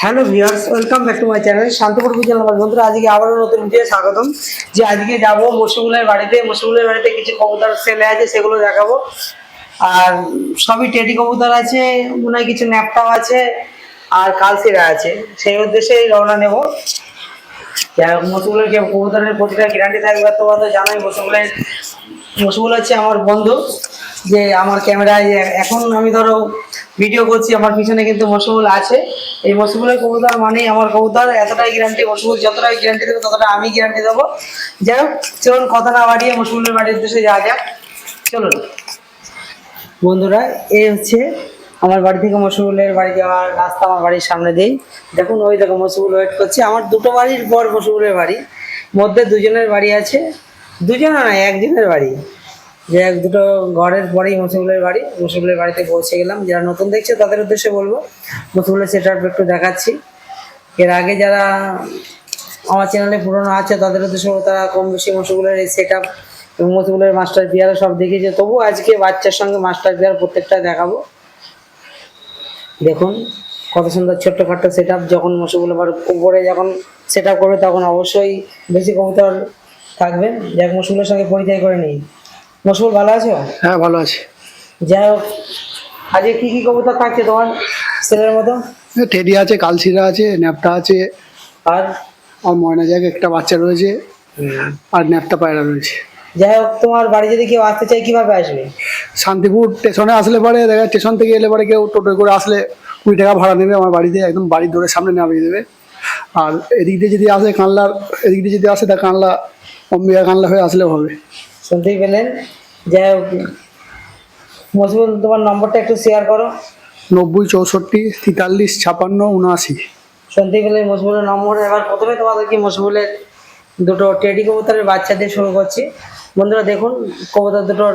Hello viewers welcome back to my channel Shantipur বুঝলাম বন্ধুরা, আজকে আবারও নতুন ভিডিও স্বাগতম। যে আজকে যাব মসুগুলের বাড়িতে। মসুগুলের বাড়িতে কিছু কবুতর সেলে আছে, সেগুলো দেখাবো। আর সবই টেডি কবুতর আছে, মনে হয় কিছু ন্যাপটাও আছে, আর কালসিরা আছে। সেই উদ্দেশ্যেই রওনা নেব। মসুগুলের কবুতরের প্রতিটা গ্যারান্টি থাকবে, তোমার তো জানাই মসুগুলের মসুগুল হচ্ছে আমার বন্ধু। যে আমার ক্যামেরায় এখন আমি ধরো ভিডিও করছি, আমার পিছনে কিন্তু মসুগুল আছে। এই মসুগুলের কবুতর মানেই আমার কবুতর, এতটাই গ্যারান্টি মসুগুল যতটাই গ্যারান্টি দেবো ততটা আমি গ্যারান্টি দেবো। যাই হোক, চলুন কথা না বাড়িয়ে মসুগুলের বাড়ির উদ্দেশ্যে যাওয়া যাক। চলুন। বন্ধুরা এই হচ্ছে আমার বাড়ি থেকে মসুগুলের বাড়ি যাওয়ার রাস্তা আমার বাড়ির সামনে দিয়েই। দেখুন, ওই দেখো মসুগুল ওয়েট করছে। আমার দুটো বাড়ির পর মসুগুলের বাড়ি। মধ্যে দুজনের বাড়ি আছে। দুজনের নয়, একজনের বাড়ি। যে এক দুটো ঘরের পরেই মসুগুলের বাড়ি মসুগুলের বাড়িতে পৌঁছে গেলাম। যারা নতুন দেখছে তাদের উদ্দেশ্যে বলব মসুগুলের সেট একটু দেখাচ্ছি। এর আগে যারা আমার চ্যানেলে পুরনো আছে, তাদের উদ্দেশ্যে তারা কম বেশি মসুগুলের এই সেট আপ এবং মসুগুলের মাস্টার পিয়ারা সব দেখিয়েছে তবু আজকে বাচ্চার সঙ্গে মাস্টার পিয়ার প্রত্যেকটা দেখাবো। দেখুন, কত সুন্দর ছোট্টখাট্ট সেট আপ যখন মসুগুলো আবার উপরে যখন সেট আপ করবে, তখন অবশ্যই বেশি কবুতর থাকবে। যাক মসুগুলোর সঙ্গে পরিচয় করে নিই। মসুল ভালো আছো? হ্যাঁ ভালো আছে। যাই হোক আজকে কি কি কবুতর থাকছে তোমার ছেলের মতো? টেডি আছে কালশিরা আছে ন্যাপটা আছে। আর? আর ময়না জায়গায় একটা বাচ্চা রয়েছে। আর ন্যাপটা পায়রা রয়েছে। যাই হোক তোমার বাড়ি যদি কেউ আসতে চায় কীভাবে আসবে? শান্তিপুর স্টেশনে আসলে পরে দেখা স্টেশন থেকে এলে পরে কেউ টোটো করে আসলে কুড়ি টাকা ভাড়া নেবে আমার বাড়িতে একদম বাড়ির দৌড়ের সামনে নামিয়ে দেবে। আর এদিক দিয়ে যদি আসে কানলার এদিক দিয়ে যদি আসে তা কানলা অম্বিকা কানলা হয়ে আসলেও হবে। শুনতেই পেলেন। যাই হোক মসিবুল তোমার নম্বরটা একটু শেয়ার করো। নব্বই চৌষট্টি তেতাল্লিশ ছাপান্ন উনআশি। শুনতেই পেলেন মসিবুলের নম্বর। এবার প্রথমে তোমাদেরকে মসিবুলের দুটো টেডি কবুতরের বাচ্চা দিয়ে শুরু করছি। বন্ধুরা দেখুন কবুতর দুটোর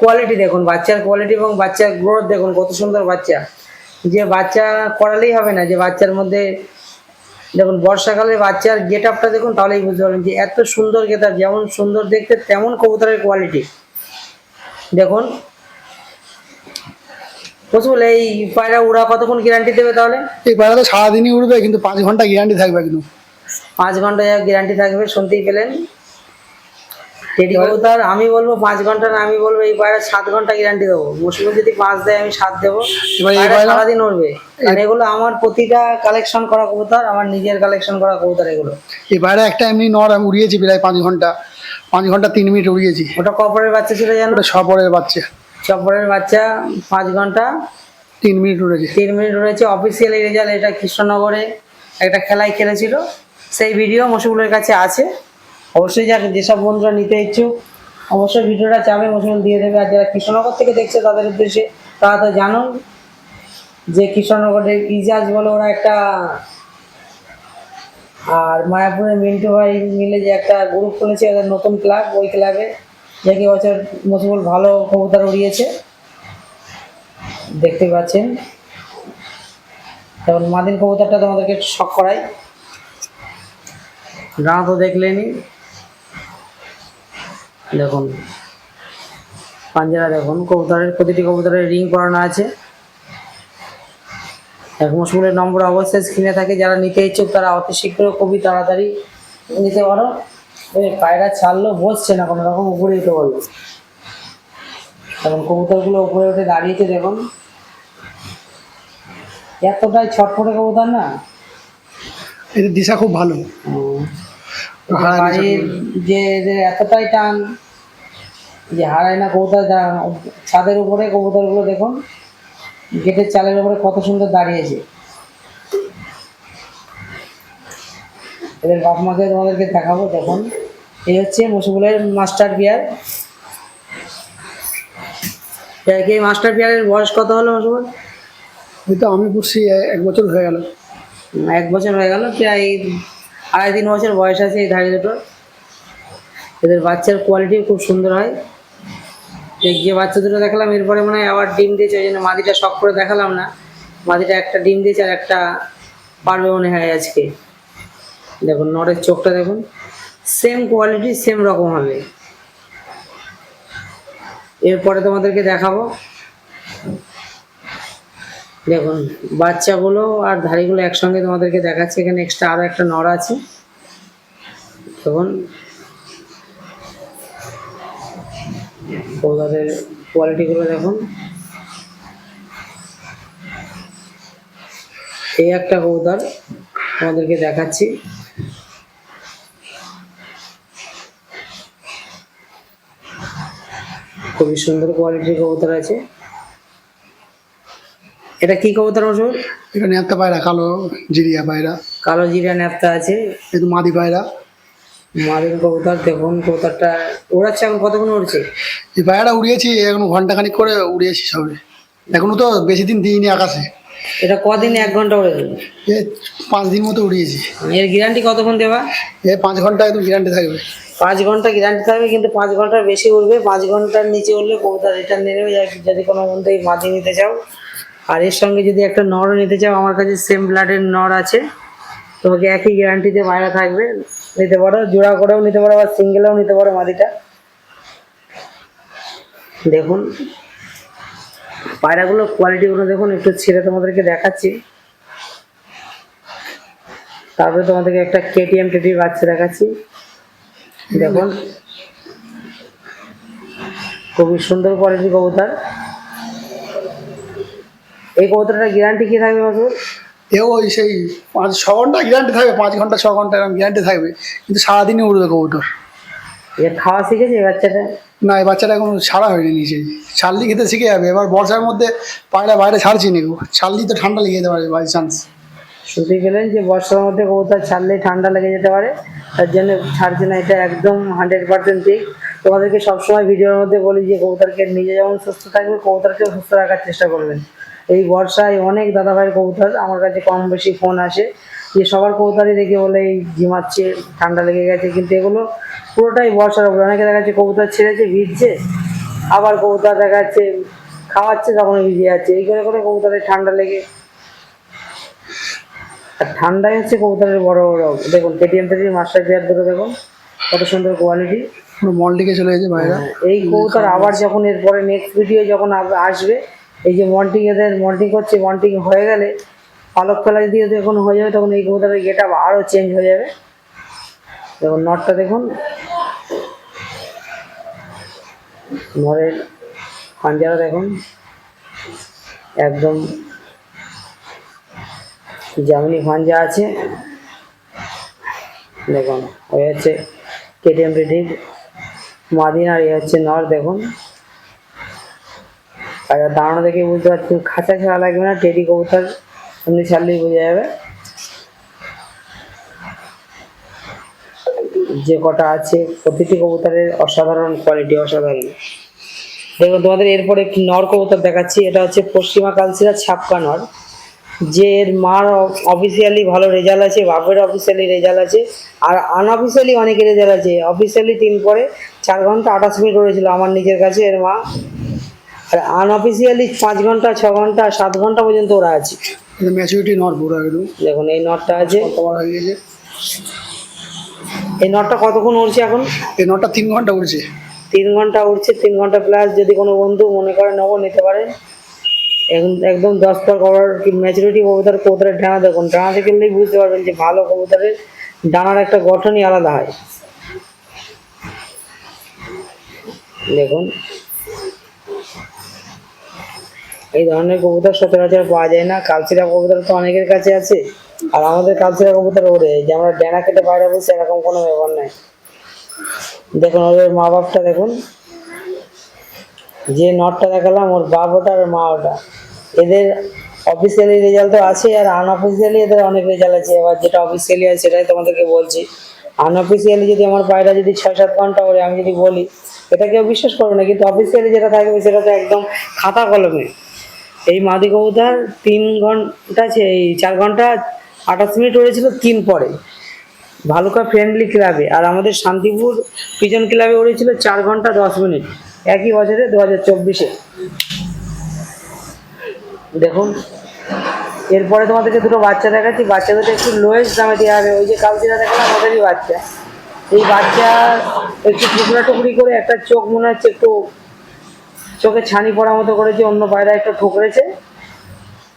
কোয়ালিটি দেখুন বাচ্চার কোয়ালিটি এবং বাচ্চার গ্রোথ দেখুন কত সুন্দর বাচ্চা। যে বাচ্চা করালেই হবে না যে বাচ্চার মধ্যে দেখুন বর্ষাকালে বাচ্চার গেট আপটা দেখুন তাহলেই বুঝতে পারবেন যে এত সুন্দর গেতার যেমন সুন্দর দেখতে তেমন কবুতরের কোয়ালিটি দেখুন পশুল এই পায়রা উড়া কতক্ষণ গ্যারান্টি দেবে তাহলে? এই পায়রা তো সারাদিনই উড়বে কিন্তু পাঁচ ঘণ্টা গ্যারান্টি থাকবে কিন্তু। পাঁচ ঘণ্টা গ্যারান্টি থাকবে শুনতেই পেলেন। টেডি কবুতর আমি বলব পাঁচ ঘণ্টা না আমি বলব এই পায়রা সাত ঘণ্টা গ্যারান্টি দেবো। মুসলিম যদি পাঁচ দেয় আমি সাত দেবো। সারাদিন উঠবে আর এগুলো আমার প্রতিটা কালেকশন করা কবুতর আমার নিজের কালেকশন করা কবুতর এগুলো। এই পায়রা একটা এমনি নর আমি উড়িয়েছি প্রায় পাঁচ ঘণ্টা। পাঁচ ঘণ্টা তিন মিনিট উড়িয়েছি। ওটা কপরের বাচ্চা ছিল জানো? ওটা সপরের বাচ্চা। চপরের বাচ্চা পাঁচ ঘণ্টা। তিন মিনিট উড়েছে। তিন মিনিট রয়েছে অফিসিয়ালি রেজাল্ট এটা কৃষ্ণনগরে একটা খেলায় খেলেছিল। সেই ভিডিও মশগুলের কাছে আছে। অবশ্যই যাক যেসব বন্ধুরা নিতে ইচ্ছুক, অবশ্যই ভিডিওটা চাবে মশগুল দিয়ে দেবে। আর যারা কৃষ্ণনগর থেকে দেখছে তাদের উদ্দেশ্যে তারা তো জানুন যে কৃষ্ণনগরের ইজাজ বলে ওরা একটা, আর মায়াপুরের মিন্টু ভাই মিলে যে একটা গ্রুপ খুলেছে, ওদের নতুন ক্লাব ওই ক্লাবে যে কি বছর মশগুল ভালো কবুতর উড়িয়েছে দেখতে পাচ্ছেন। যেমন মাদিন কবুতরটা তোমাদেরকে শখ করাই। ডানা তো দেখলেনি দেখুন পাঞ্জারা দেখুন কবুতরের প্রতিটি কবুতরের রিং করানো আছে। এক মশগুলের নম্বর অবশ্যই স্ক্রিনে থাকে যারা নিতে ইচ্ছুক তারা অতি শীঘ্র খুবই তাড়াতাড়ি নিতে পারো। এই পায়রা ছাড়লো বসছে না কোনো রকম উপরে উঠে বলল এবং কবুতরগুলো উপরে উঠে দাঁড়িয়েছে দেখুন। এতটাই ছটফটে কবুতর না? এদের দিশা খুব ভালো। বাড়ির যে এতটাই টান যে হারায় না কবুতর ছাদের উপরে কবুতরগুলো দেখুন গেটের চালের উপরে কত সুন্দর দাঁড়িয়েছে। এদের বাপ মাকে তোমাদেরকে দেখাবো দেখুন। এই হচ্ছে মসুগুলের মাস্টার বিয়ার এই মাস্টার বিয়ারের বয়স কত হলো মসুগুল তো আমি পুষছি এক বছর হয়ে গেল। এক বছর হয়ে গেল প্রায় আড়াই তিন বছর বয়স আছে এই ধাড়ি দুটোর। এদের বাচ্চার কোয়ালিটি খুব সুন্দর হয়। যে বাচ্চা দুটো দেখালাম, এরপরে মনে হয় আবার ডিম দিয়েছে, ওই জন্য মাদিটা শখ করে দেখালাম না। মাদিটা একটা ডিম দিয়েছে আর একটা পারবে মনে হয় আজকে। দেখুন নরের চোখটা দেখুন। সেম কোয়ালিটি সেম রকম হবে। এরপরে তোমাদেরকে দেখাবো। দেখুন বাচ্চাগুলো আর ধাড়িগুলো একসঙ্গে তোমাদেরকে দেখাচ্ছে, এখানে এক্সট্রা আরও একটা নড় আছে। দেখুন। কৌদাদের কোয়ালিটিগুলো দেখুন। এই একটা কৌদার তোমাদেরকে দেখাচ্ছি। খুবই সুন্দর কোয়ালিটির কবুতর আছে। এটা কি কবুতর ওষুধ এটা নেতা পায়রা কালো জিরিয়া পায়রা। কালো জিরিয়া ন্যাপটা আছে। কিন্তু মাদি পায়রা। মাদিন কবুতর দেখুন কবুতরটা ওড়াচ্ছে এখন কতক্ষণ উড়ছে? এই পায়রাটা উড়িয়েছি এখন ঘন্টাখানিক করে উড়িয়েছি সবে। এখনও তো বেশি দিন দিইনি আকাশে। এটা কদিন এক ঘণ্টা উড়ে দেবে এ পাঁচ দিন মতো উড়িয়েছি। এর গ্যারান্টি কতক্ষণ দেবা? এ পাঁচ ঘণ্টা একদম গ্যারান্টি থাকবে। পাঁচ ঘণ্টা গ্যারান্টি থাকবে কিন্তু পাঁচ ঘণ্টার বেশি উঠবে পাঁচ ঘণ্টার নিচে উঠলে কবুতর রিটার্ন নিয়ে নেবে। যদি কোনো এই মাদি নিতে চাও আর এর সঙ্গে যদি একটা নরও নিতে চাও, আমার কাছে সেম ব্লাডের নর আছে। তোমাকে একই গ্যারান্টিতে পায়রা থাকবে। নিতে পারো, জোড়া করেও নিতে পারো, বা সিঙ্গেলেও নিতে পারো মাদিটা। দেখুন পায়রাগুলোর কোয়ালিটিগুলো দেখুন, একটু ছেড়ে তোমাদেরকে দেখাচ্ছি। তারপরে তোমাদেরকে একটা কেটিএম টেটি বাচ্চা দেখাচ্ছি। দেখুন, খুবই সুন্দর কোয়ালিটির কবুতর। এই কবুতরটার গ্যারান্টি কি থাকবে বছর এও ওই সেই পাঁচ ছ ঘণ্টা গ্যারান্টি থাকবে পাঁচ ঘণ্টা ছ ঘণ্টা এরকম গ্যারান্টি থাকবে। কিন্তু সারাদিনই উড়বে কবুতর। এ খাওয়া শিখেছে এই বাচ্চাটা? না এই বাচ্চাটা এখন ছাড়া হয়নি নিচে ছাড়লি খেতে শিখে যাবে। এবার বর্ষার মধ্যে পায়রা বাইরে ছাড়ছি নি ছাড়লি তো ঠান্ডা লেগে যেতে পারে বাই চান্স শুনতে গেলেন যে বর্ষার মধ্যে কবুতর ছাড়লেই ঠান্ডা লেগে যেতে পারে। তার জন্য ছাড়ছে না এটা একদম হান্ড্রেড পার্সেন্ট ঠিক। তোমাদেরকে সবসময় ভিডিওর মধ্যে বলি যে কবুতরকে নিজে যেমন সুস্থ থাকবে কবুতরকেও সুস্থ রাখার চেষ্টা করবেন। এই বর্ষায় অনেক দাদাভাইয়ের কবুতর আমার কাছে কম বেশি ফোন আসে। যে সবার কবুতরই দেখে বলে এই ঝিমাচ্ছে ঠান্ডা লেগে গেছে কিন্তু এগুলো পুরোটাই বর্ষার উপরে। অনেকে দেখা যাচ্ছে কবুতর ছেড়েছে ভিজছে আবার কবুতর দেখা যাচ্ছে খাওয়াচ্ছে তখন ভিজে যাচ্ছে। এই করে করে কবুতরের ঠান্ডা লেগে আর ঠান্ডায় হচ্ছে কবুতরের বড় বড় দেখুন কেটিএম থেকে মাস্টার পেয়ার দুটো দেখুন কত সুন্দর কোয়ালিটি মল দিকে চলে গেছে বাইরা এই কবুতর আবার যখন এরপরে নেক্সট ভিডিও যখন আসবে এই যে মন্টিং এদের, মন্টিং করছে, মন্টিং হয়ে গেলে পালক ফেলা যদি যখন হয়ে যাবে, তখন এই কবুতরের গেট আপ আরও চেঞ্জ হয়ে যাবে। দেখুন নটটা দেখুন। নরের পাঞ্জারা দেখুন। একদম জামিনি পাঞ্জা আছে। দেখুন ওই হচ্ছে কেটিএম রেডির মাদিন আর এ হচ্ছে নর, দেখুন। আর দাঁড়ানো দেখে বুঝতে পারছি, খাঁচা ছাড়া লাগবে না, টেডি কবুতর, এমনি ছাড়লেই বোঝা যাবে। যে কটা আছে, প্রতিটি কবুতরের অসাধারণ কোয়ালিটি অসাধারণ। দেখুন তোমাদের এরপরে একটি নর কবুতর দেখাচ্ছি, এটা হচ্ছে পশ্চিমা কালচিরা ছাপকা নর। যে এর মার অফিসিয়ালি ভালো রেজাল্ট আছে, বাপের অফিসিয়ালি রেজাল্ট আছে, আর আনঅফিসিয়ালি অনেকের রেজাল্ট আছে। অফিসিয়ালি তিন পরে চার ঘণ্টা আঠাশ মিনিট উড়েছিল আমার নিজের কাছে, এর মা আর আনঅফিসিয়ালি পাঁচ ঘণ্টা ছ ঘণ্টা সাত ঘণ্টা পর্যন্ত ওরা আছে। ম্যাচুরিটি নট পুরো একদম। দেখুন এই নটটা আছে। হয়ে গেছে। এই নটটা কতক্ষণ উড়ছে এখন? এই নটটা তিন ঘণ্টা উড়ছে। তিন ঘণ্টা উঠছে তিন ঘণ্টা প্লাস যদি কোনো বন্ধু মনে করে নেব নিতে পারে। এখন একদম দশ পর কভার ম্যাচুরিটি কবুতর কবুতরের ডানা দেখুন ডানা দেখলেই বুঝতে পারবেন যে ভালো কবুতরের ডানার একটা গঠনই আলাদা হয়। দেখুন এই ধরনের কবুতর সচরাচর পাওয়া যায় না। কালচিরা কবুতর তো অনেকের কাছে আছে। আর আমাদের কালচিরা কবুতর ওরে, যে আমরা ডেনা কেটে বাইরে বসে এরকম কোনো ব্যাপার নাই। দেখুন, ওদের মা বাপটা দেখুন। যে নটটা দেখালাম, ওর বাপ ওটা আর মা ওটা। এদের অফিসিয়ালি রেজাল্ট তো আছে আর আনঅফিসিয়ালি এদের অনেক রেজাল্ট আছে। এবার যেটা অফিসিয়ালি আছে সেটাই তোমাদেরকে বলছি। আনঅফিসিয়ালি যদি আমার পায়রা যদি ছয় সাত ঘণ্টা ওরে, আমি যদি বলি, এটা কেউ বিশ্বাস করবে না, কিন্তু অফিসিয়ালি যেটা থাকবে, সেটা তো একদম খাতা কলমে। এই মাদি কবুতর তিন ঘণ্টা এই চার ঘণ্টা আঠাশ মিনিট উড়েছিল তিন পরে। ভালুকা ফ্রেন্ডলি ক্লাবে আর আমাদের শান্তিপুর পিজন ক্লাবে উড়েছিল চার ঘণ্টা দশ মিনিট। একই বছরে দু হাজার চব্বিশে। দেখুন, এরপরে তোমাদেরকে দুটো বাচ্চা দেখাচ্ছি। বাচ্চা দুটো একটু লোয়েস্ট দামে দেওয়া হবে। ওই যে কালচিরা দেখালাম ওদেরই বাচ্চা। এই বাচ্চা একটু টুকরা টুকরি করে একটা চোখ মনে হচ্ছে একটু চোখে ছানি পড়ার মতো করেছে, অন্য পায়রা একটু ঠুকরেছে।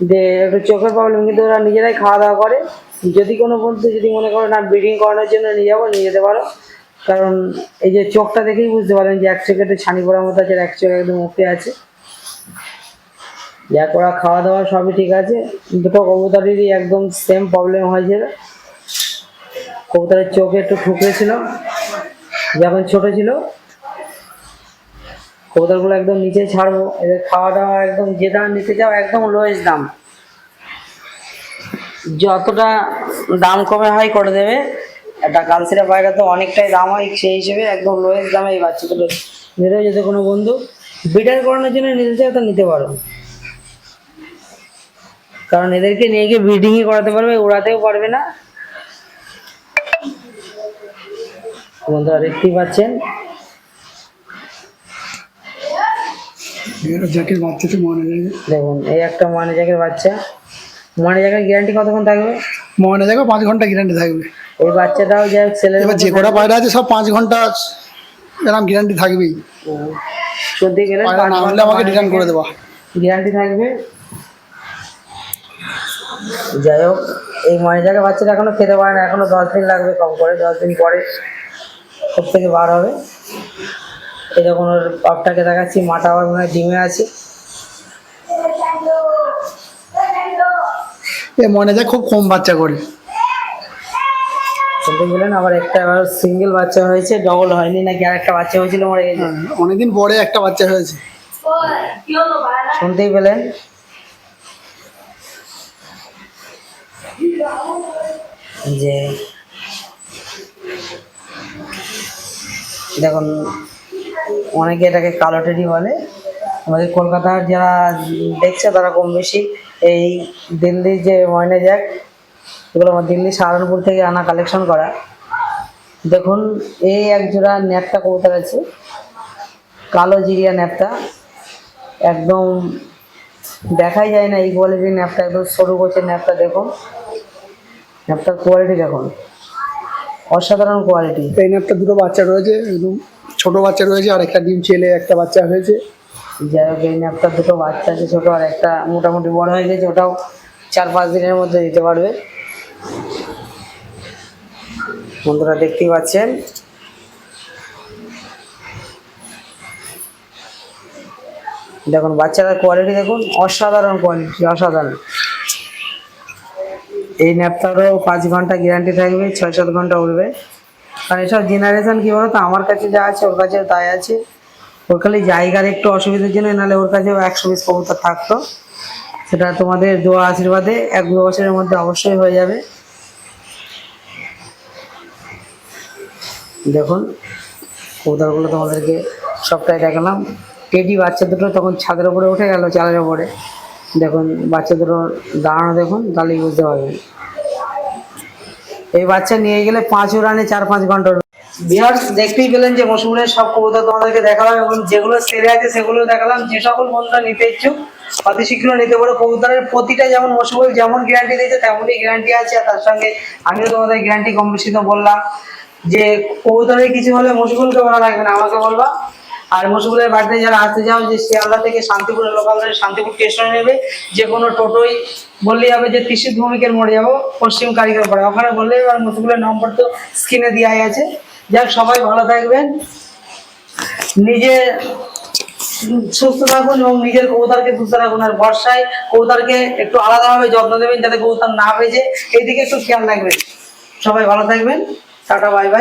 যে একটু চোখের প্রবলেম কিন্তু ওরা নিজেরাই খাওয়া দাওয়া করে। যদি কোনো বন্ধু যদি মনে করো, না ব্রিডিং করানোর জন্য নিয়ে যাব, নিয়ে যেতে পারো। কারণ এই যে চোখটা দেখেই বুঝতে পারেন যে এক চোখে ছানি পড়ার মতো আছে, আর এক চোখে একদম মুখে আছে। যা করা খাওয়া দাওয়া সবই ঠিক আছে, দুটো কবুতরেরই একদম সেম প্রবলেম হয়েছিল কবুতরের চোখে একটু ঠুকরে ছিল যখন ছোট ছিল কবুতরগুলো একদম নিচে ছাড়বো। এদের খাওয়া দাওয়া একদম যে দাম নিতে যাও একদম লোয়েস্ট দাম। যতটা দাম কমে হয় করে দেবে। একটা কালসিরা পায়রা তো অনেকটাই দাম হয়, সেই হিসেবে একদম লোয়েস্ট দামে এই বাচ্চাগুলো নিতে হবে যদি কোনো বন্ধু বিটার করানোর জন্য নিতে চাও তো নিতে পারো। কারণ এদেরকে নিয়ে গিয়ে ব্রিডিংই করাতে পারবে, ওড়াতেও পারবে না। বন্ধুরা দেখতেই পাচ্ছেন এটা জ্যাকের বাচ্চাতে মনে যায় দেখুন এই একটা মানে জায়গার বাচ্চা। মানে জায়গার গ্যারান্টি কতক্ষণ থাকবে? মনে দেখো পাঁচ ঘণ্টা গ্যারান্টি থাকবে। এই বাচ্চাটাও যাই হোক ছেলের এবার যে কটা পায়রা আছে সব পাঁচ ঘণ্টা এরকম গ্যারান্টি থাকবেই। শুনতে গেলে না হলে আমাকে রিটার্ন করে দেওয়া গ্যারান্টি থাকবে। যাই হোক এই মানে জায়গার বাচ্চাটা এখনও খেতে পারে না। এখনও দশ দিন লাগবে কম করে দশ দিন পরে সব থেকে বার হবে। এই ওর পাপটাকে দেখাচ্ছি মাটা আবার মনে হয় ডিমে আছে। এ মনে যায় খুব কম বাচ্চা করে। শুনতে গেলেন আবার একটা আবার সিঙ্গেল বাচ্চা হয়েছে ডবল হয়নি নাকি আর একটা বাচ্চা হয়েছিল মরে গেছে। হ্যাঁ, অনেকদিন পরে একটা বাচ্চা হয়েছে। শুনতেই পেলেন যে দেখুন অনেকে এটাকে কালো টেডি বলে। আমাদের কলকাতার যারা দেখছে তারা কম বেশি এই দিল্লির যে ময়না জ্যাক এগুলো আমার দিল্লি সাহারানপুর থেকে আনা কালেকশন করা। দেখুন, এই এক জোড়া ন্যাপটা কবুতর আছে। কালো জিরিয়া ন্যাপটা। একদম দেখাই যায় না এই কোয়ালিটির ন্যাপটা, একদম সরু গোছের ন্যাপটা, দেখুন। ন্যাপটার কোয়ালিটি দেখুন। অসাধারণ কোয়ালিটি এই ন্যাপটা দুটো বাচ্চা রয়েছে, একদম ছোট বাচ্চা রয়েছে আর একটা ডিম ছেলে, একটা বাচ্চা হয়েছে। যাই হোক, এই ন্যাপটার দুটো বাচ্চা আছে, ছোটো আর একটা মোটামুটি বড় হয়ে গেছে। ওটাও চার পাঁচ দিনের মধ্যে দিতে পারবে। বন্ধুরা দেখতেই পাচ্ছেন। দেখুন বাচ্চাটার কোয়ালিটি দেখুন, অসাধারণ কোয়ালিটি অসাধারণ। এই ন্যাপটারও পাঁচ ঘণ্টা গ্যারান্টি থাকবে, ছয় সাত ঘণ্টা উঠবে। আর এসব জেনারেশন কী বলতো? আমার কাছে যা আছে, ওর কাছেও তাই আছে। ওর খালি জায়গার একটু অসুবিধার জন্য, নাহলে ওর কাছেও একশো বিশ কবুতর থাকতো। সেটা তোমাদের দোয়া আশীর্বাদে এক দু বছরের মধ্যে অবশ্যই হয়ে যাবে। দেখুন, কবুতরগুলো তোমাদেরকে সবটাই দেখালাম। টেডি বাচ্চা দুটো তখন ছাদের উপরে উঠে গেল, চালের উপরে। দেখুন, বাচ্চা দুটো দাঁড়ানো দেখুন, তাহলেই বুঝতে পারবেন। এই বাচ্চা নিয়ে গেলে পাঁচ রানে চার পাঁচ ঘণ্টা বিহার্স দেখতেই পেলেন যে মশুরের সব কবুতর তোমাদেরকে দেখালাম এবং যেগুলো সেরে আছে সেগুলো দেখালাম। যে সকল বন্ধুরা নিতে ইচ্ছুক, অতি শীঘ্র নিতে পারো। কবুতরের প্রতিটা যেমন মশুর যেমন গ্যারান্টি দিয়েছে, তেমনই গ্যারান্টি আছে। আর তার সঙ্গে আমিও তোমাদের গ্যারান্টি কম বললাম যে কবুতরের কিছু হলে মশুরকে বলা লাগবে না, আমাকে বলবা। আর মশুরের বাড়িতে যারা আসতে যাও যে শিয়ালদা থেকে শান্তিপুরের লোকাল ধরে শান্তিপুর স্টেশনে নেবে। যে কোনো টোটোই বললেই হবে যে কৃষি ভূমিকের মোড়ে যাব, পশ্চিম কারিগর পাড়া ওখানে বললেই আর মশুরের নম্বর তো স্ক্রিনে দেওয়াই আছে। যাক সবাই ভালো থাকবেন। নিজে সুস্থ থাকুন এবং নিজের কৌতারকে সুস্থ রাখুন। আর বর্ষায় কৌতারকে একটু আলাদাভাবে যত্ন দেবেন যাতে কৌতার না ভেজে এইদিকে একটু খেয়াল রাখবেন। সবাই ভালো থাকবেন। Tata, bye bye.